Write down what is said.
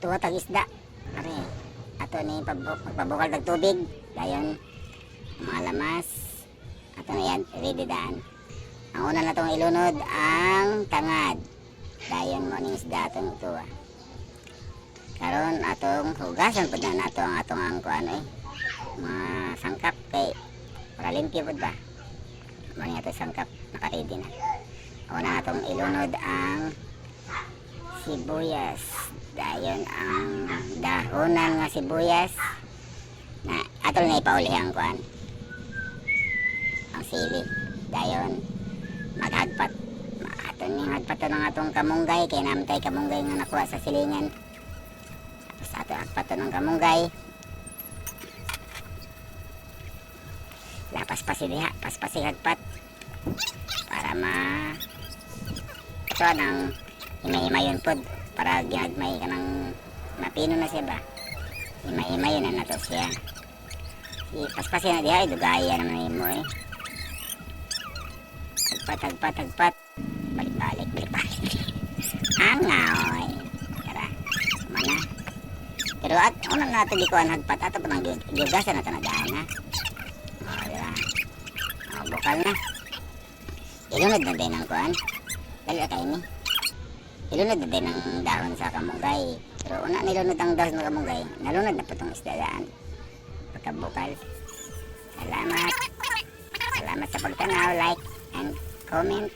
tuwatag isda. Ari, ato ni pagpabukal ng tubig. Dayon, mga lamas. Ato na yan, ready daan. Ang una na itong ilunod, ang tangad. Dayon mo ning isda atong tuwa. Karon atong hugasan pud na nato ang atong ang kuan eh. Mga sangkap kay para limpyo pud ba. Mga ato sangkap naka-ready na. Una na atong ilunod ang sibuyas. Dayon ang dahonan nga sibuyas na atol na ipauli ang kuan. Ang sili. Dayon maghagpat. Ato ni hagpat ng atong kamunggay kay namatay kamunggay nga nakuha sa silingan. Tapos ato hagpat ng kamunggay. Lapas pa si diha, paspas si hagpat para ma ito nang himay-himayon pod para ginagmay ka ng mapino na siya ba? Himay-himayon na nato siya. Si paspasin na diha dugaya naman mo eh. Tagpat tagpat tagpat. Balik-balik balik-balik. Angaw tara mana pero at una na nato likuan hagpat. Ato pa nang giugasan na ito na daan ha o diba o bukal na. Ilunod na din ang kuan dali kayo ni ilunod din ang dahon sa kamunggay pero una nilunod ang dahon ng kamunggay nalunod na po itong isdadaan pagkabukal salamat. Salamat sa pagtanaw like and comment